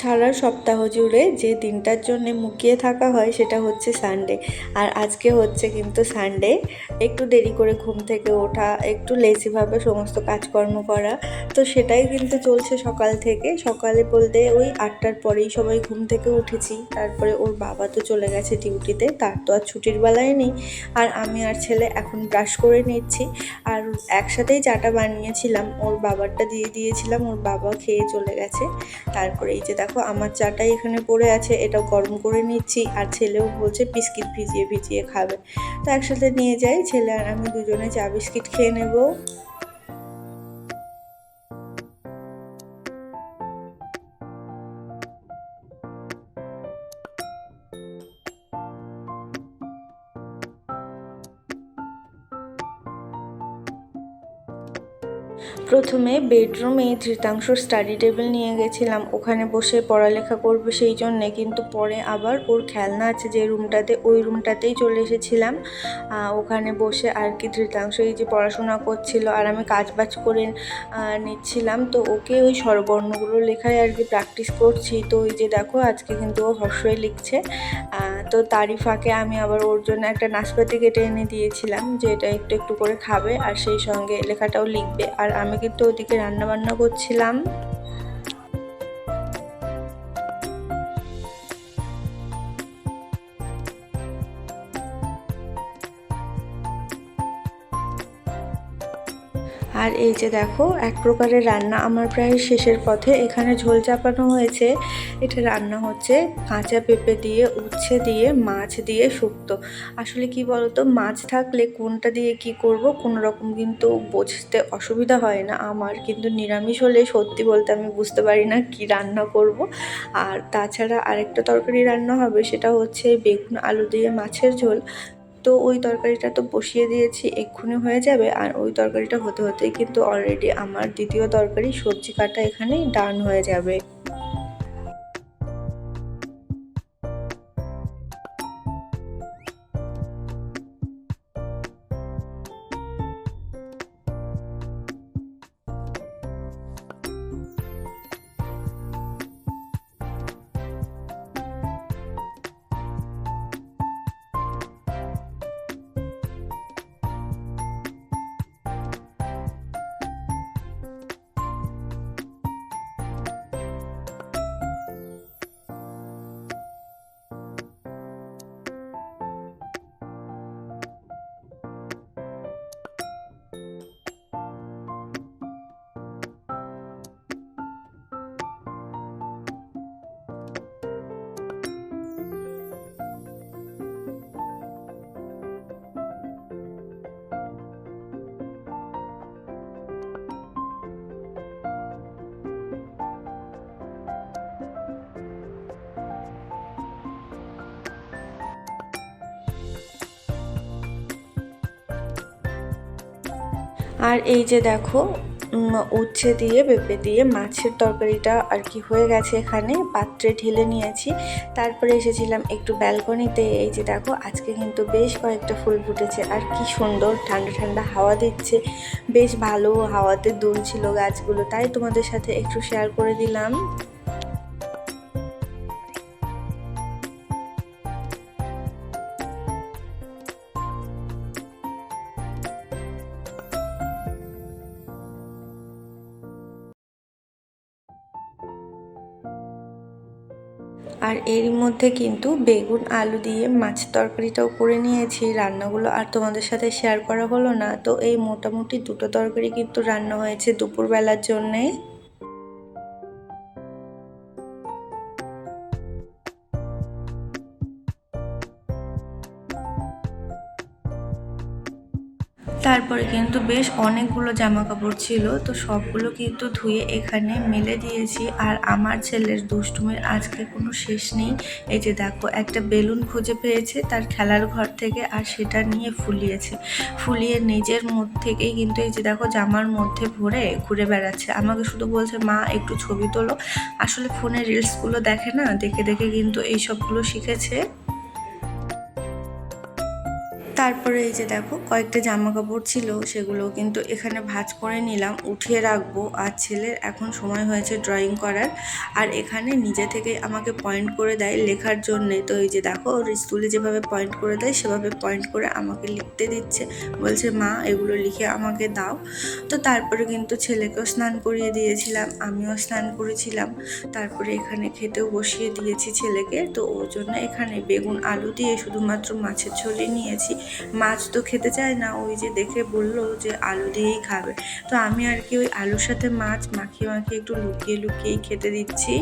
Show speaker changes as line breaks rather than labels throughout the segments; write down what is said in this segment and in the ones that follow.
সারা সপ্তাহ জুড়ে যে দিনটার জন্য মুখিয়ে থাকা হয় সেটা হচ্ছে সানডে আর আজকে হচ্ছে কিন্তু সানডে একটু দেরি করে ঘুম থেকে ওঠা, একটু লেজিভাবে সমস্ত কাজকর্ম করা। তো সেটাই কিন্তু চলছে সকাল থেকে। সকালে বলতে ওই আটটার পরেই সবাই ঘুম থেকে উঠেছি। তারপরে ওর বাবা তো চলে গেছে ডিউটিতে তার তো আর ছুটির বেলায় নেই। আর আমি আর ছেলে এখন ব্রাশ করে নিচ্ছি। আর একসাথেই চাটা বানিয়েছিলাম। ওর বাবারটা দিয়ে দিয়েছিলাম। ওর বাবা খেয়ে চলে গেছে। তারপরে এই যে দেখো আমার চাটাই এখানে পড়ে আছে, এটাও গরম করে নিচ্ছি, আর ছেলেও বলছে বিস্কিট ভিজিয়ে ভিজিয়ে খাবে। তো একসাথে নিয়ে যাই, ছেলে আর আমি দুজনে চা বিস্কিট খেয়ে নেব। প্রথমে বেডরুমে ধৃতাংশ স্টাডি টেবিল নিয়ে গেছিলাম। ওখানে বসে পড়ালেখা করবে সেই জন্যে, কিন্তু পরে আবার ওর খেলনা আছে যে রুমটাতে, ওই রুমটাতেই চলে এসেছিলাম। ওখানে বসে আর কি ধৃতাংশ এই যে পড়াশোনা করছিল আর আমি কাজ বাজ করে নিচ্ছিলাম। তো ওকে ওই স্বরবর্ণগুলো লেখায় আর কি প্র্যাকটিস করছি। তো ওই যে দেখো, আজকে কিন্তু ও হর্ষই লিখছে। তো তারই ফাঁকে আমি আবার ওর জন্য একটা নাশপাতি কেটে এনে দিয়েছিলাম, যে এটা একটু একটু করে খাবে আর সেই সঙ্গে লেখাটাও লিখবে। আর আমি কিন্তু ওদিকে রান্নাবান্না করছিলাম। আর এই যে দেখো, এক প্রকারের রান্না আমার প্রায় শেষের পথে। এখানে ঝোল চাপানো হয়েছে। এটা রান্না হচ্ছে কাঁচা পেঁপে দিয়ে, উচ্ছে দিয়ে, মাছ দিয়ে শুক্তো। আসলে কি বলতো, মাছ থাকলে কোনটা দিয়ে কি করব, কোনো রকম কিন্তু বুঝতে অসুবিধা হয় না আমার। কিন্তু নিরামিষ হলে সত্যি বলতে আমি বুঝতে পারি না কি রান্না করব। আর তাছাড়া আরেকটা তরকারি রান্না হবে, সেটা হচ্ছে বেগুন আলু দিয়ে মাছের ঝোল। তো ওই তরকারিটা তো বসিয়ে দিয়েছি, এক্ষুনি হয়ে যাবে। আর ওই তরকারিটা হতে হতেই কিন্তু অলরেডি আমার দ্বিতীয় তরকারি সবজি কাটা এখানেই ডান হয়ে যাবে। আর এই যে দেখো উচ্ছে দিয়ে, পেঁপে দিয়ে মাছের তরকারিটা আর কি হয়ে গেছে এখানে। পাত্রে ঢেলে নিয়েছি। তারপরে এসেছিলাম একটু ব্যালকনিতে। এই যে দেখো, আজকে কিন্তু বেশ কয়েকটা ফুল ফুটেছে। আর কি সুন্দর ঠান্ডা ঠান্ডা হাওয়া দিচ্ছে। বেশ ভালো হাওয়াতে দুলছিল গাছগুলো। তাই তোমাদের সাথে একটু শেয়ার করে দিলাম। আর এর মধ্যে কিন্তু বেগুন, আলু দিয়ে মাছ তরকারিটাও করে নিয়েছি। রান্নাগুলো আর তোমাদের সাথে শেয়ার করা হলো না। তো এই মোটামুটি দুটো তরকারি কিন্তু রান্না হয়েছে দুপুরবেলার জন্যে। তারপরে কিন্তু বেশ অনেকগুলো জামা কাপড় ছিল, তো সবগুলো কিন্তু ধুয়ে এখানে মেলে দিয়েছি। আর আমার ছেলের দুষ্টুমির আজকে কোনো শেষ নেই। এই যে দেখো, একটা বেলুন খুঁজে পেয়েছে তার খেলার ঘর থেকে আর সেটা নিয়ে ফুলিয়েছে। ফুলিয়ে নিজের মধ্যে থেকেই কিন্তু এই যে দেখো জামার মধ্যে ভরে ঘুরে বেড়াচ্ছে। আমাকে শুধু বলছে, মা, একটু ছবি তোলো। আসলে ফোনে রিলসগুলো দেখে না, দেখে দেখে কিন্তু এই সবগুলো শিখেছে। তারপরে এই যে দেখো, কয়েকটা জামা কাপড় ছিল, সেগুলো কিন্তু এখানে ভাঁজ করে নিলাম, উঠিয়ে রাখব। আর ছেলের এখন সময় হয়েছে ড্রয়িং করার। আর এখানে নিজে থেকে আমাকে পয়েন্ট করে দেয় লেখার জন্যে। তো এই যে দেখো, ওর স্কুলে যেভাবে পয়েন্ট করে দেয়, সেভাবে পয়েন্ট করে আমাকে লিখতে দিচ্ছে। বলছে, মা, এগুলো লিখে আমাকে দাও। তো তারপরে কিন্তু ছেলেকেও স্নান করিয়ে দিয়েছিলাম, আমিও স্নান করেছিলাম। তারপরে এখানে খেতেও বসিয়ে দিয়েছি ছেলেকে। তো ওর জন্য এখানে বেগুন আলু দিয়ে শুধুমাত্র মাছের ঝোলই নিয়েছি। মাছ তো খেতে চায় না, ওই যে দেখে বলল যে আলু দিয়েই খাবে। তো আমি আর কি ওই আলুর সাথে মাছ মাখিয়ে মাখিয়ে একটু লুকিয়ে লুকিয়েই খেতে দিচ্ছি।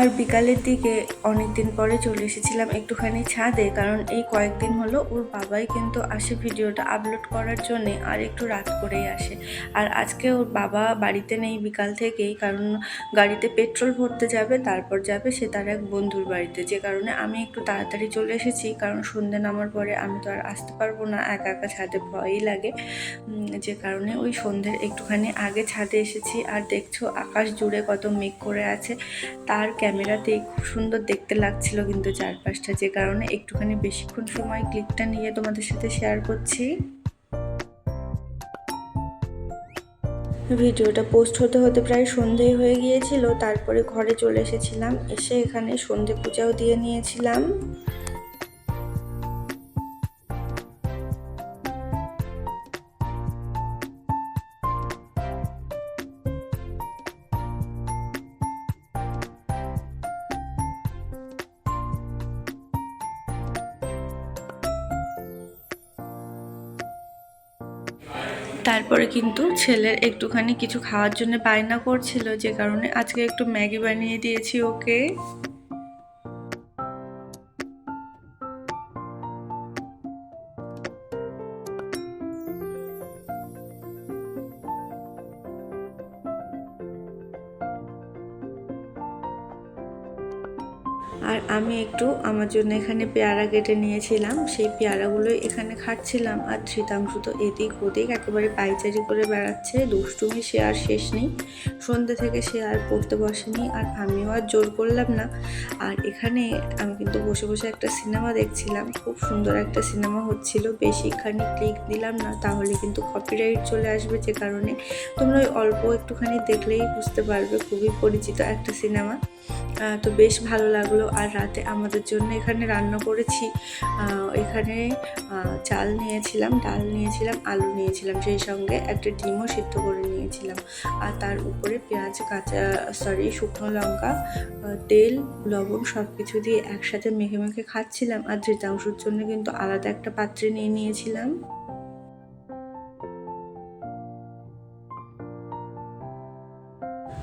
আর বিকালের দিকে অনেক দিন পরে চলে এসেছিলাম একটুখানি ছাদে, কারণ এই কয়েকদিন হলো ওর বাবাই কিন্তু আসে ভিডিওটা আপলোড করার জন্যে আর একটু রাত করেই আসে। আর আজকে ওর বাবা বাড়িতে নেই বিকাল থেকেই, কারণ গাড়িতে পেট্রোল ভরতে যাবে, তারপর যাবে সে তার এক বন্ধুর বাড়িতে। যে কারণে আমি একটু তাড়াতাড়ি চলে এসেছি, কারণ সন্ধে নামার পরে আমি তো আর আসতে পারব না, একা একা ছাদে ভয়ই লাগে। যে কারণে ওই সন্ধ্যের একটুখানি আগে ছাদে এসেছি, আর দেখছ আকাশ জুড়ে কত মেঘ করে আছে, তার ক্যামেরাতেই খুব সুন্দর দেখতে লাগছিল কিন্তু চারপাশটা যে কারণে। একটুখানি বেশিক্ষণ সময় ক্লিকটা নিয়ে তোমাদের সাথে শেয়ার করছি। ভিডিওটা পোস্ট হতে হতে প্রায় সন্ধে হয়ে গিয়েছিল, তারপরে ঘরে চলে এসেছিলাম, এসে এখানে সন্ধে পূজাও দিয়ে নিয়েছিলাম। তারপরে কিন্তু ছেলের একটুখানি কিছু খাওয়ার জন্য বায়না করছিল, যে কারণে আজকে একটু ম্যাগি বানিয়ে দিয়েছি ওকে। আর আমি একটু আমার জন্য এখানে পেয়ারা কেটে নিয়েছিলাম। সেই পেয়ারাগুলোই এখানে খাচ্ছিলাম। আর শীতাংশু তো এদিক ওদিক একেবারে পাইচারি করে বেড়াচ্ছে। দুষ্টুমি সে আর শেষ নেই। সন্ধ্যে থেকে সে আর পড়তে বসেনি। আর আমিও আর জোর করলাম না। আর এখানে আমি কিন্তু বসে বসে একটা সিনেমা দেখছিলাম। খুব সুন্দর একটা সিনেমা হচ্ছিল। বেশিখানি ক্লিক দিলাম না। তাহলে কিন্তু কপিরাইট চলে আসবে যে কারণে। তোমরা ওই অল্প একটুখানি দেখলেই বুঝতে পারবে। খুবই পরিচিত একটা সিনেমা। তো বেশ ভালো লাগল। আর রাতে আমাদের জন্য এখানে রান্না করেছি এখানে চাল নিয়েছিলাম, ডাল নিয়েছিলাম, আলু নিয়েছিলাম, সেই সঙ্গে একটা ডিমও সিদ্ধ করে নিয়েছিলাম। আর তার উপরে পেঁয়াজ, কাঁচা সরি শুকনো লঙ্কা তেল, লবণ সব কিছু দিয়ে একসাথে মেখে মেখে খাচ্ছিলাম। আর ধৃতাংশুর জন্য কিন্তু আলাদা একটা পাত্রে নিয়ে নিয়েছিলাম।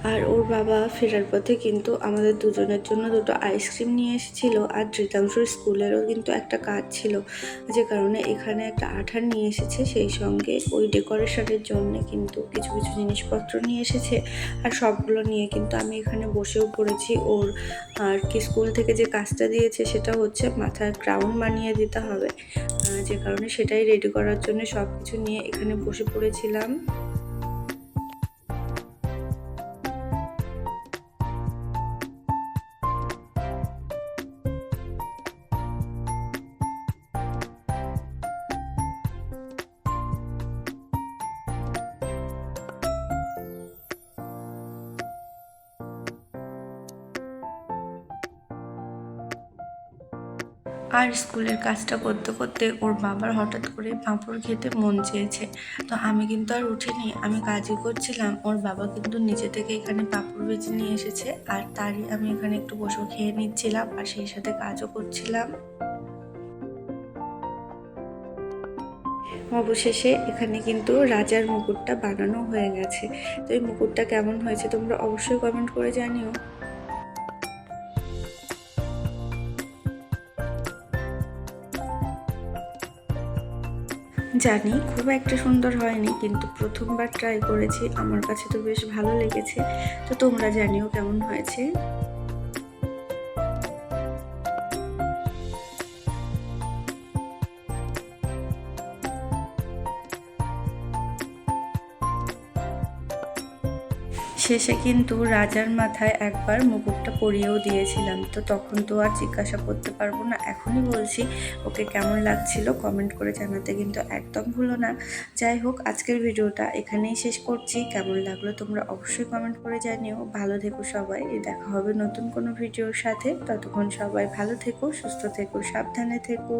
আর ওর বাবা ফেরার পথে কিন্তু আমাদের দুজনের জন্য দুটো আইসক্রিম নিয়ে এসেছিল আর ধৃতাংশুর স্কুলেরও কিন্তু একটা কাজ ছিল যে কারণে এখানে একটা আঠার নিয়ে এসেছে, সেই সঙ্গে ওই ডেকোরেশনের জন্য কিন্তু কিছু কিছু জিনিসপত্র নিয়ে এসেছে আর সবগুলো নিয়ে কিন্তু আমি এখানে বসেও পড়েছি। ওর আর কি স্কুল থেকে যে কাজটা দিয়েছে সেটা হচ্ছে মাথায় ক্রাউন বানিয়ে দিতে হবে। যে কারণে সেটাই রেডি করার জন্য সব কিছু নিয়ে এখানে বসে পড়েছিলাম। আর স্কুলের কাজটা করতে করতে ওর বাবার হঠাৎ করে পাঁপড় খেতে মন চেয়েছে। তো আমি কিন্তু আর উঠিনি। আমি কাজই করছিলাম। ওর বাবা কিন্তু নিজে থেকে এখানে পাঁপড় বেজে নিয়ে এসেছে। আর তারই আমি এখানে একটু বসে খেয়ে নিচ্ছিলাম আর সেই সাথে কাজও করছিলাম। অবশেষে এখানে কিন্তু রাজার মুকুটটা বানানো হয়ে গেছে। তো এই মুকুটটা কেমন হয়েছে তোমরা অবশ্যই কমেন্ট করে জানিও। জানি, খুব একটা সুন্দর হয়নি, কিন্তু প্রথমবার ট্রাই করেছি, আমার কাছে তো বেশ ভালো লেগেছে। তো তোমরা জানিও কেমন হয়েছে। শেষে কিন্তু রাজার মাথায় একবার মুকুটটা পরিয়েও দিয়েছিলাম। তো তখন তো আর জিজ্ঞাসা করতে পারব না। এখনই বলছি, ওকে কেমন লাগছিল কমেন্ট করে জানাতে কিন্তু একদম ভুলো না। যাই হোক, আজকের ভিডিওটা এখানেই শেষ করছি। কেমন লাগল তোমরা অবশ্যই কমেন্ট করে জানিও। ভালো থেকো সবাই। দেখা হবে নতুন কোনো ভিডিওর সাথে। ততক্ষণ সবাই ভালো থেকো, সুস্থ থেকো, সাবধানে থেকো।